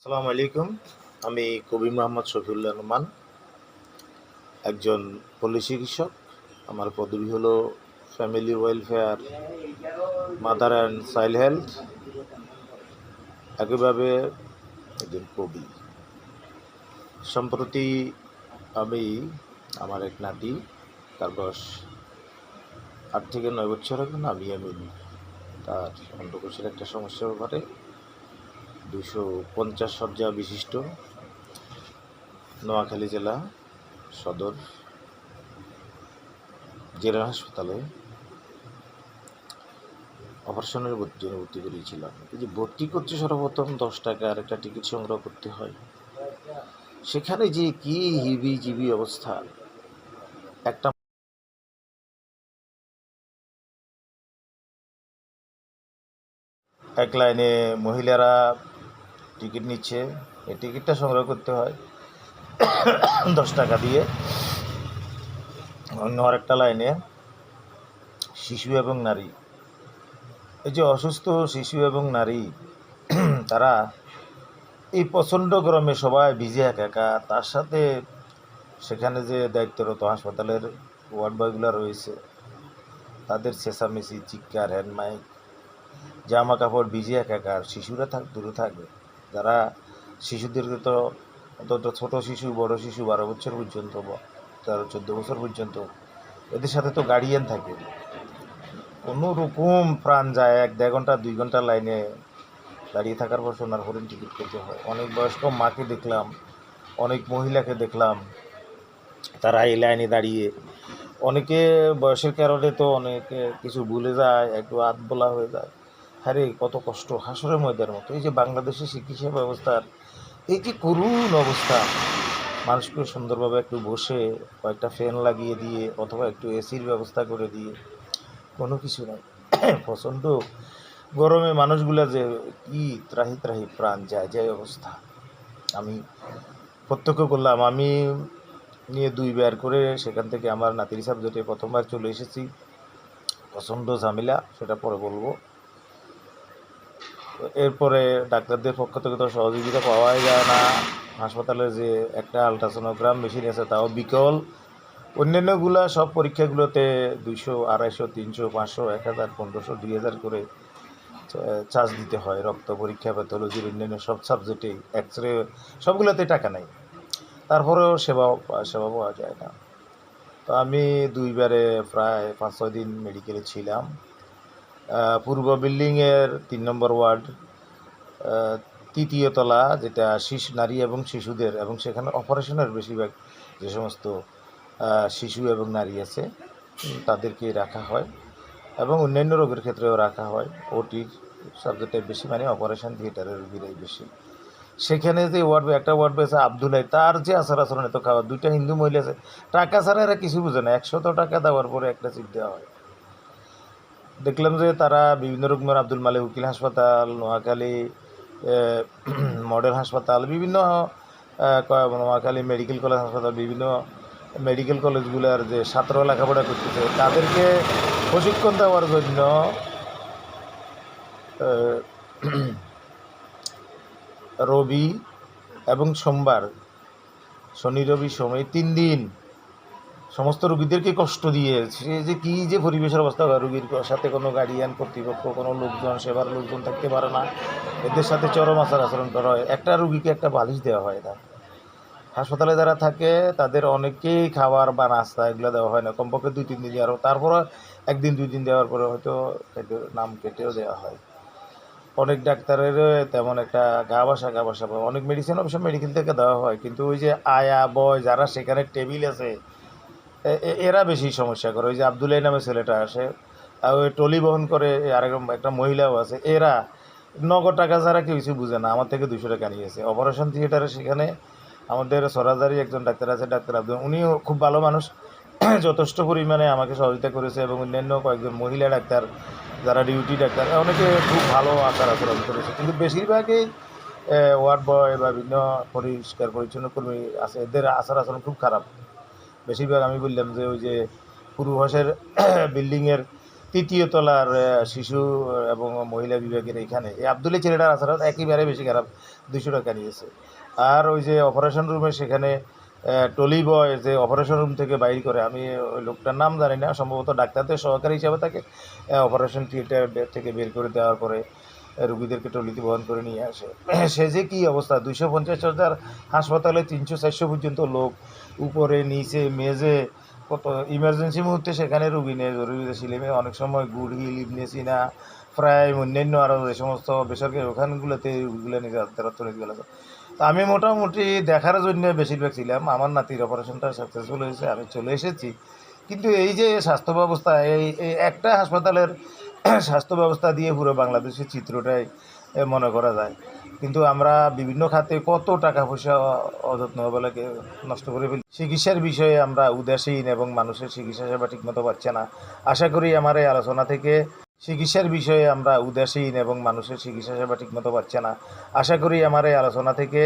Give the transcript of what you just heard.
আসসালামু আলাইকুম। আমি কবি মোহাম্মদ শফিউল্লাহ রহমান, একজন পল্লী চিকিৎসক। আমার পদবি হলো family welfare mother and child health একইভাবে একজন কবি। সম্প্রতি আমি আমার এক নাতি, তার বয়স আট থেকে নয় বছর এখন আমি আমি তার অন্ডকোষের একটা সমস্যার ব্যাপারে দুশো পঞ্চাশ শয্যা বিশিষ্ট নোয়াখালী জেলা সদর জেলা হাসপাতালে অপারেশনের ভর্তি- ভর্তি করিয়েছিলাম। যে ভর্তি করতে সর্বপ্রথম দশ টাকার একটা টিকিট সংগ্রহ করতে হয়। সেখানে যে কি হিবি জিবি অবস্থা? একটা এক লাইনে মহিলারা টিকিট নিচ্ছে, এই টিকিটটা সংগ্রহ করতে হয় দশ টাকা দিয়ে। অন্য আরেকটা লাইনে, শিশু এবং নারী। এই যে অসুস্থ শিশু এবং নারী, তারা এই প্রচণ্ড গরমে সবাই ভিজে একা। তার সাথে সেখানে যে দায়িত্বরত হাসপাতালের ওয়ার্ড বয়গুলো রয়েছে, তাদের চেঁচামেচি হ্যান্ড মাইক জামা কাপড় ভিজে একাকার শিশুরা থাক, দূরে থাকবে। যারা শিশুদেরকে তো অন্তত ছোট শিশু, বড় শিশু বারো বছর পর্যন্ত তেরো, চোদ্দ বছর পর্যন্ত এদের সাথে তো গার্ডিয়ান থাকে। কোনো রকম প্রাণ যায়, এক দেড় ঘণ্টা, দুই ঘণ্টা লাইনে দাঁড়িয়ে থাকার পর সোনার হরিণ টিকিট করতে হয়। অনেক বয়স্ক মাকে দেখলাম, অনেক মহিলাকে দেখলাম, তারা এই লাইনে দাঁড়িয়ে। অনেকে বয়সের কারণে তো অনেকে কিছু ভুলে যায়, একটু হাত বলা হয়ে যায়। আরে, কত কষ্ট, হাসরের ময়দার মতো। এই যে বাংলাদেশের চিকিৎসা ব্যবস্থার এই যে করুণ অবস্থা, মানুষকে সুন্দরভাবে একটু বসে কয়েকটা ফ্যান লাগিয়ে দিয়ে অথবা একটু এসির ব্যবস্থা করে দিয়ে, কোনো কিছু নাই। প্রচণ্ড গরমে মানুষগুলা যে কি ত্রাহি ত্রাহি প্রাণ যায় যায় অবস্থা। আমি প্রত্যক্ষ করলাম, আমি নিয়ে দুই বার করে সেখান থেকে আমার নাতির সাবজেক্টে প্রথমবার চলে এসেছি। প্রচণ্ড ঝামেলা, সেটা পরে বলব। এরপরে ডাক্তারদের পক্ষ থেকে তো সহযোগিতা পাওয়াই যায় না। হাসপাতালে যে একটা আলট্রাসোনোগ্রাম মেশিন আছে, তাও বিকল। অন্যান্যগুলা সব পরীক্ষাগুলোতে দুইশো, আড়াইশো, তিনশো, পাঁচশো, এক হাজার, পনেরোশো, দুই হাজার করে চার্জ দিতে হয় রক্ত পরীক্ষা প্যাথোলজির অন্যান্য সব সাবজেক্টেই এক্স রে সবগুলোতে টাকা নেই। তারপরেও সেবা সেবা পাওয়া যায় না। তো আমি দুইবারে প্রায় পাঁচ, ছয় দিন মেডিকেলে ছিলাম। পূর্ব বিল্ডিংয়ের তিন নম্বর ওয়ার্ড তৃতীয় তলা, যেটা শিশু, নারী এবং শিশুদের, এবং সেখানে অপারেশনের বেশিরভাগ যে সমস্ত শিশু এবং নারী আছে তাদেরকে রাখা হয়। এবং অন্যান্য রোগের ক্ষেত্রেও রাখা হয়। ওটির সাবজেক্টে বেশি মানে অপারেশন থিয়েটারের রোগীরাই বেশি। সেখানে যে ওয়ার্ড, একটা ওয়ার্ড বয় আছে তার যে আচার আচরণ এত খাওয়া, দুইটা হিন্দু মহিলা আছে। টাকা ছাড়া এরা কিছু বুঝে না। একশত টাকা দেওয়ার পরে একটা সিট দেওয়া হয়। দেখলাম যে তারা বিভিন্ন রকমের আব্দুল মালিক উকিল হাসপাতাল, নোয়াখালী মডেল হাসপাতাল, বিভিন্ন নোয়াখালী মেডিকেল কলেজ হাসপাতাল, বিভিন্ন মেডিকেল কলেজগুলোর যে ছাত্র লেখাপড়া করতেছে, তাদেরকে প্রশিক্ষণ দেওয়ার জন্য রবি এবং সোমবার, শনি, রবি, সোম, এই তিন দিন সমস্ত রুগীদেরকে কষ্ট দিয়ে সে যে কী যে পরিবেশের অবস্থা হয়, রুগীর সাথে কোনো গার্ডিয়ান কর্তৃপক্ষ, কোনো লোকজন, সেবার লোকজন থাকতে পারে না। এদের সাথে চরম আচার আচরণ করা হয়। একটা রুগীকে একটা বালিশ দেওয়া হয় না হাসপাতালে যারা থাকে, তাদের অনেকেই খাবার বা নাস্তা এগুলো দেওয়া হয় না। কমপক্ষে দুই, তিন দিন আরও তারপরে একদিন, দুই দিন দেওয়ার পরে হয়তো নাম কেটেও দেওয়া হয়। অনেক ডাক্তারের তেমন একটা গা বাসা গা বাসা। অনেক মেডিসিন অবশ্য মেডিকেল থেকে দেওয়া হয়। কিন্তু ওই যে আয়া, বয় যারা সেখানে টেবিল আছে এরা বেশি সমস্যা করে। ওই যে আবদুল্লাহ নামে ছেলেটা আসে ওই টলি বহন করে আরেক একটা মহিলাও আছে। এরা নগদ টাকা ছাড়া কেউ কিছু বুঝে না। আমার থেকে দুশো টাকা নিয়েছে। অপারেশন থিয়েটারে সেখানে আমাদের সরাজারি একজন ডাক্তার আছে, ডাক্তার আব্দুল উনিও খুব ভালো মানুষ। যথেষ্ট পরিমাণে আমাকে সহযোগিতা করেছে এবং অন্যান্য কয়েকজন মহিলা ডাক্তার, যারা ডিউটি ডাক্তার, অনেকে খুব ভালো আচার আচরণ করেছে। কিন্তু বেশিরভাগই ওয়ার্ড বয় বা বিভিন্ন পরিষ্কার পরিচ্ছন্ন কর্মী আছে। এদের আচার আচরণ খুব খারাপ। বেশিরভাগ আমি বললাম যে ওই যে পূর্বভাষের বিল্ডিংয়ের তৃতীয় তলার শিশু এবং মহিলা বিভাগের এখানে। এই আবদুল্লি ছেলেটার আসার একেবারে বেশি খারাপ দুশো টাকা নিয়েছে। আর ওই যে অপারেশন রুমে সেখানে টলি বয় যে অপারেশন রুম থেকে বাইর করে, আমি ওই লোকটার নাম জানি না, সম্ভবত ডাক্তারদের সহকারী হিসাবে তাকে অপারেশন থিয়েটার থেকে বের করে দেওয়ার পরে রুগীদেরকে টলিতে বহন করে নিয়ে আসে। সে যে কী অবস্থা? দুইশো পঞ্চাশ হাজার হাসপাতালে তিনশো চারশো পর্যন্ত লোক, উপরে, নিচে মেজে কত ইমার্জেন্সি মুহূর্তে সেখানে রুগী নিয়ে। জরুরি সিলেমে অনেক সময় গুড়হিল ইবনে সিনা প্রায় অন্যান্য আরও যে সমস্ত বেসরকারি ওখানগুলোতে রুগীগুলো নিজে আত্মরত্ব গেল তো আমি মোটামুটি দেখার জন্য বেশিরভাগ ছিলাম। আমার নাতির অপারেশনটা সাকসেসফুল হয়েছে, আমি চলে এসেছি। কিন্তু এই যে স্বাস্থ্য ব্যবস্থা এই একটা হাসপাতালের স্বাস্থ্য ব্যবস্থা দিয়ে পুরো বাংলাদেশের চিত্রটাই মনে করা যায়। কিন্তু আমরা বিভিন্ন খাতে কত টাকা পয়সা অযত্ন অবলাকে নষ্ট করে ফেলি। চিকিৎসার বিষয়ে আমরা উদাসীন এবং মানুষের চিকিৎসা সেবা ঠিকমতো পাচ্ছে না। আশা করি আমার এই আলোচনা থেকে চিকিৎসার বিষয়ে আমরা উদাসীন এবং মানুষের চিকিৎসা সেবা ঠিকমতো পাচ্ছে না। আশা করি আমার এই আলোচনা থেকে